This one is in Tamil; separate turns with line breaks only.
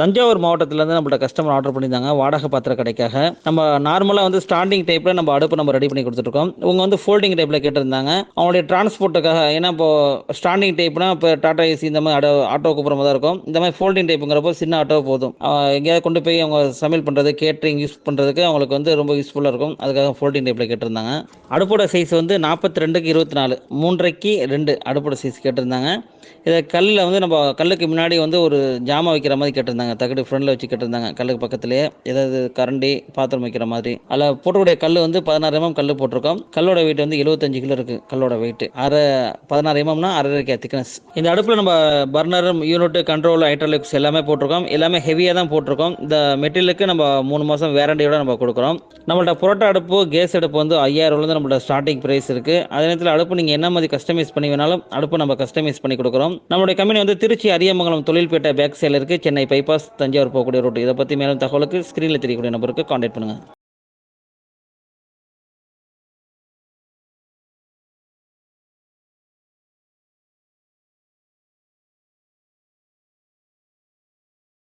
தஞ்சாவூர் மாவட்டத்திலேருந்து நம்மள்ட்ட கஸ்டமர் ஆர்டர் பண்ணியிருந்தாங்க. வாடகை பாத்திர கடைக்காக. நம்ம நார்மலாக வந்து ஸ்டாண்டிங் டைப்பில் நம்ம அடுப்பு நம்ம ரெடி பண்ணி கொடுத்துருக்கோம் இவங்க வந்து ஃபோல்டிங் டைப்பில் கேட்டிருந்தாங்க. அவங்களுடைய டிரான்ஸ்போர்ட்டுக்காக ஏன்னா இப்போ ஸ்டாண்டிங் டைப்னா இப்போ டாடா ஏசி இந்த மாதிரி அட ஆட்டோ கூப்பிட்ற மாதிரி தான் இருக்கும். இந்த மாதிரி ஃபோல்டிங் டைப்புங்கிறப்போ சின்ன ஆட்டோ போதும். எங்கேயாவது கொண்டு போய் அவங்க சமையல் பண்ணுறது கேட்ரிங் யூஸ் பண்ணுறதுக்கு அவங்களுக்கு வந்து ரொம்ப யூஸ்ஃபுல்லாக இருக்கும். அதுக்காக ஃபோல்டிங் டைப்பில் கேட்டிருந்தாங்க. அடுப்போட சைஸ் வந்து நாற்பத்தி ரெண்டுக்கு இருபத்தி நாலு மூன்றரைக்கு ரெண்டு அடுப்போட சைஸ் கேட்டிருந்தாங்க. இதை கல்லில் வந்து நம்ம கல்லுக்கு முன்னாடி வந்து ஒரு ஜாமான் வைக்கிற மாதிரி கேட்டிருந்தாங்க. தகடு ஃப்ரண்டில் வச்சு கேட்டிருந்தாங்க கல்லுக்கு பக்கத்துலேயே. ஏதாவது கரண்டி பாத்திரம் வைக்கிற மாதிரி. அதில் போட்டக்கூடிய கல் வந்து பதினாறு எம்எம் கல் போட்டிருக்கோம். கல்லோட வெயிட் வந்து எழுபத்தஞ்சு கிலோ இருக்குது கல்லோட வெயிட் அரை பதினாறு எம்எம்னா அரை கே திக்னஸ் இந்த அடுப்பில் நம்ம பர்னர் யூனிட் கண்ட்ரோல் ஹைட்ரலிக்ஸ் எல்லாமே போட்டிருக்கோம். எல்லாமே ஹெவியாக தான் போட்டிருக்கோம். இந்த மெட்டீரியலுக்கு நம்ம மூணு மாதம் வேரண்டியோட நம்ம கொடுக்குறோம். நம்மள்ட்ட புரோட்டா அடுப்பு கேஸ் அடுப்பு வந்து ஐயாயிரம்லேருந்து நம்மளோட ஸ்டார்டிங் ப்ரைஸ் இருக்குது அதே நேரத்தில் அடுப்பு நீங்கள் என்ன மாதிரி கஸ்டமைஸ் பண்ணி வேணாலும் அடுப்பு நம்ம கஸ்டமைஸ் பண்ணி கொடுக்குறோம். நம்மளுடைய கம்பெனி வந்து திருச்சி அரியமங்கலம் தொழில்பேட்டை பேக் சைடில் இருக்குது சென்னை பைபாஸ் தஞ்சாவூர் போகக்கூடிய ரூட் இதை பற்றி மேலும் தகவலுக்கு ஸ்க்ரீனில் தெரியக்கூடிய நம்பருக்கு காண்டாக்ட் பண்ணுங்கள்